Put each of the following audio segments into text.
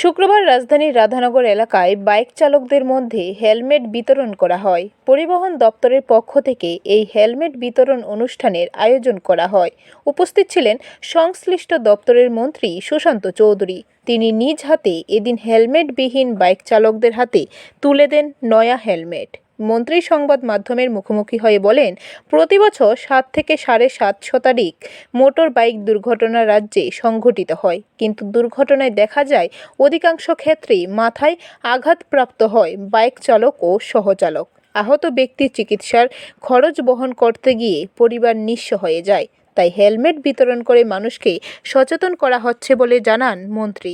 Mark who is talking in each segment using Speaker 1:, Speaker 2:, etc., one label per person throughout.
Speaker 1: শুক্রবার রাজধানীর রাধানগর এলাকায় বাইক চালকদের মধ্যে হেলমেট বিতরণ করা হয়। পরিবহন দপ্তরের পক্ষ থেকে এই হেলমেট বিতরণ অনুষ্ঠানের আয়োজন করা হয়। উপস্থিত ছিলেন সংশ্লিষ্ট দপ্তরের মন্ত্রী সুশান্ত চৌধুরী। তিনি নিজ হাতে এদিন হেলমেটবিহীন বাইক চালকদের হাতে তুলে দেন নয়া হেলমেট। মন্ত্রী সংবাদ মাধ্যমের মুখোমুখি হয়ে বলেন, প্রতি বছর সাত থেকে সাড়ে সাত শতাধিক মোটর বাইক দুর্ঘটনা রাজ্যে সংঘটিত হয়। কিন্তু দুর্ঘটনায় দেখা যায়, অধিকাংশ ক্ষেত্রেই মাথায় আঘাতপ্রাপ্ত হয় বাইক চালক ও সহচালক। আহত ব্যক্তির চিকিৎসার খরচ বহন করতে গিয়ে পরিবার নিঃস্ব হয়ে যায়। তাই হেলমেট বিতরণ করে মানুষকে সচেতন করা হচ্ছে বলে জানান মন্ত্রী।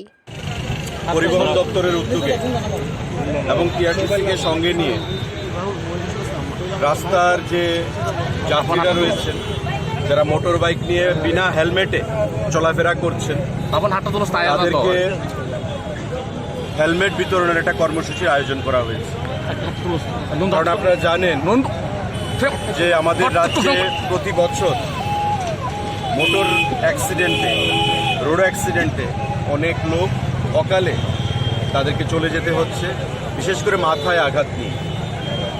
Speaker 2: পরিবহন দপ্তরের উদ্যোগে এবং টিআরটিসিকে সঙ্গে নিয়ে রাস্তার যে যাত্রীরা রয়েছেন যারা মোটর বাইক নিয়ে বিনা হেলমেটে চলাফেরা করছেন তাদেরকে হেলমেট বিতরণের একটা কর্মসূচির আয়োজন করা হয়েছে। কারণ আপনারা জানেন যে আমাদের রাজ্যে প্রতি বছর মোটর অ্যাক্সিডেন্টে রোড অ্যাক্সিডেন্টে অনেক লোক অকালে তাদেরকে চলে যেতে হচ্ছে বিশেষ করে মাথায় আঘাত নিয়ে।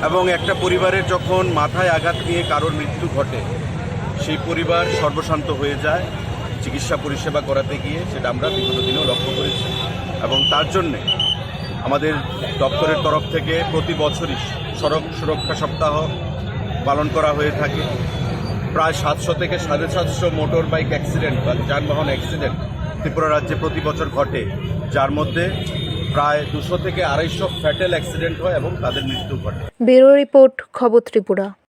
Speaker 2: এবং একটা পরিবারের যখন মাথায় আঘাত নিয়ে কারোর মৃত্যু ঘটে, সেই পরিবার সর্বশান্ত হয়ে যায় চিকিৎসা পরিষেবা করাতে গিয়ে, সেটা আমরা বিগত দিনেও লক্ষ্য করেছি। এবং তার জন্যে আমাদের দপ্তরের তরফ থেকে প্রতি বছরই সড়ক সুরক্ষা সপ্তাহ পালন করা হয়ে থাকে। প্রায় সাতশো থেকে সাড়ে সাতশো মোটর বাইক অ্যাক্সিডেন্ট বা যানবাহন অ্যাক্সিডেন্ট ত্রিপুরা রাজ্যে প্রতি বছর ঘটে, যার মধ্যে প্রায় দুশো থেকে আড়াইশো ফ্যাটেল অ্যাক্সিডেন্ট হয় এবং তাদের মৃত্যু ঘটে।
Speaker 1: ব্যুরো রিপোর্ট খবর ত্রিপুরা।